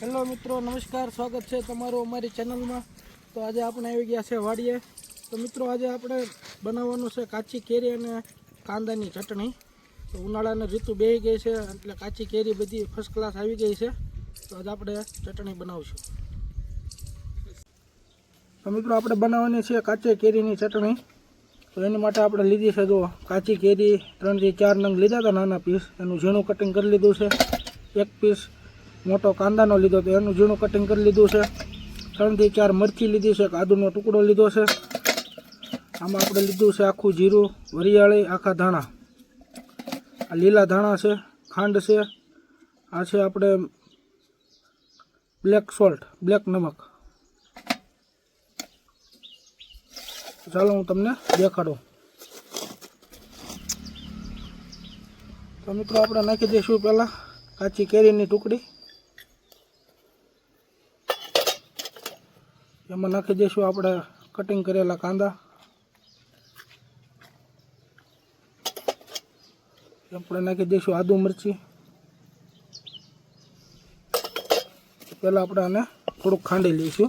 Hello મિત્રો, નમસ્કાર, સ્વાગત છે તમારું અમારી ચેનલમાં. તો આજે આપણે આવી ગયા છે વાડીએ. તો મિત્રો, આજે આપણે બનાવવાનું છે કાચી કેરી અને કાંદાની ચટણી. તો ઉનાળાની ઋતુ બેહી ગઈ છે, એટલે કાચી કેરી બધી ફર્સ્ટ ક્લાસ આવી ગઈ છે. તો આજે આપણે ચટણી બનાવશું. તો મિત્રો, આપણે બનાવવાની છે કાચી કેરીની ચટણી. તો એની માટે આપણે લીધી છે જો કાચી કેરી ત્રણથી ચાર નંગ લીધા હતા નાના પીસ એનું ઝીણું કટિંગ કરી લીધું છે. એક પીસ મોટો કાંદાનો લીધો તો એનું ઝીણું કટિંગ કરી લીધું છે. ત્રણથી ચાર મરચી લીધી છે એક આદુનો ટુકડો લીધો છે. આમાં આપણે લીધું છે આખું જીરું, વરિયાળી, આખા ધાણા. આ લીલા ધાણા છે, ખાંડ છે. આ છે આપણે બ્લેક સોલ્ટ બ્લેક નમક. ચાલો હું તમને દેખાડું. તો મિત્રો આપણે નાખી દઈશું પહેલાં કાચી કેરીની ટુકડી. એમાં નાખી દઈશું આપણે કટિંગ કરેલા કાંદા. આપણે નાખી દઈશું આદુ મરચી. પહેલાં આપણે આને થોડુંક ખાંડી લઈશું.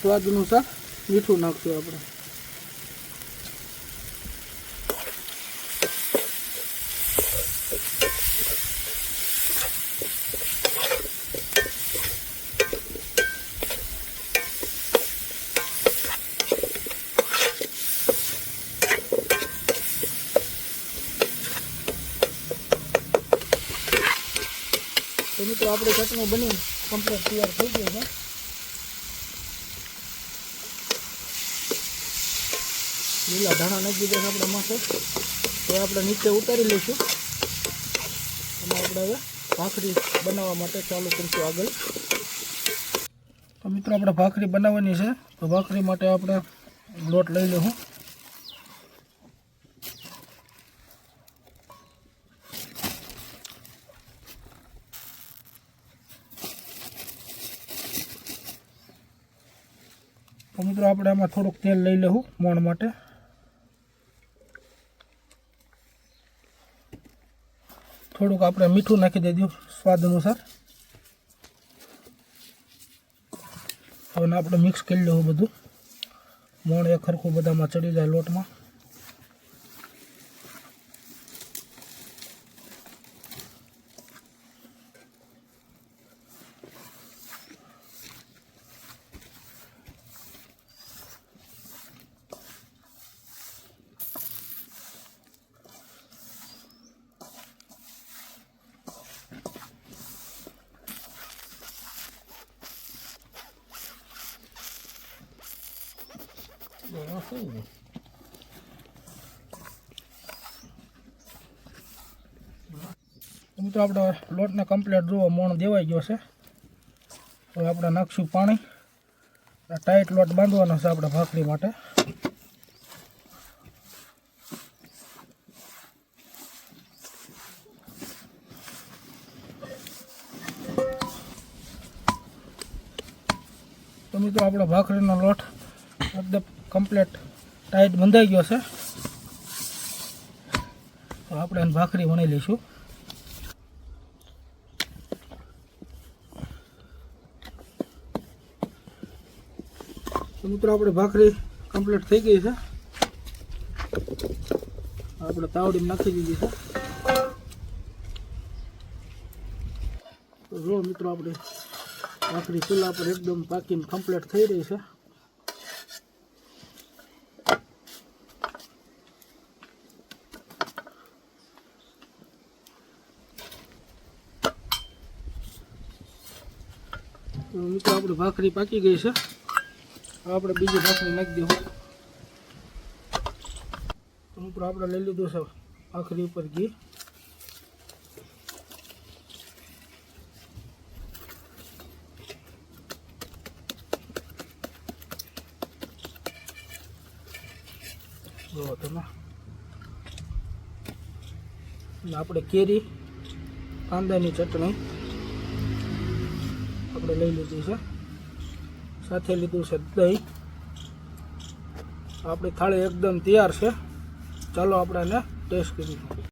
સ્વાદ અનુસાર મીઠું નાખશું આપણે તો મિત્રો આપણે ચટણી બની કમ્પ્લીટ તૈયાર થઈ ગઈ છે લીલા ધાણા નાખી દીધા છે આપણે માથે તો. આપણે નીચે ઉતારી લઈશું. અને આપણે હવે ભાખરી બનાવવા માટે ચાલુ કરીશું આગળ. તો મિત્રો, આપણે ભાખરી બનાવવાની છે. તો ભાખરી માટે આપણે લોટ લઈ લઈશું તો મિત્રો, આપણે આમાં થોડુંક તેલ લઈ લેવું મોણ માટે. થોડુંક આપણે મીઠું નાખી દેજો સ્વાદ અનુસાર. હવે આપણે મિક્સ કરી લેવું બધું. મોણ એ ખરખું બધામાં ચડી જાય લોટમાં. મિત્રો આપણે લોટને કમ્પ્લીટ જુઓ મોણ દેવાઈ ગયો છે. હવે આપણે નાખશું પાણી. ટાઈટ લોટ બાંધવાનો છે આપણે ભાખરી માટે. તો મિત્રો, આપણો ભાખરીનો લોટ કમ્પ્લીટ ટાઈટ બંધાઈ ગયો છે. તો આપણે એને ભાખરી વણી લઈશું. મિત્રો, આપણે ભાખરી કમ્પ્લીટ થઈ ગઈ છે. આપણે તાવડી નાખી દીધી છે. તો જો મિત્રો, આપણે ભાખરી ચૂલા પર એકદમ પાકીને કમ્પ્લીટ થઈ રહી છે. મિત્રો આપણી ભાખરી પાકી ગઈ છે હવે આપણે બીજી ભાખરી નાખી દઈશું તો મિત્રો આપણે લઈ લીધું છે ભાખરી ઉપર ઘી જુઓ તમે અને આપણે કેરી કાંદાની ચટણી આપણે લઈ લીધી છે. સાથે લીધું છે દહીં. આપણી થાળી એકદમ તૈયાર છે. ચાલો આપણે એને ટેસ્ટ કરીએ.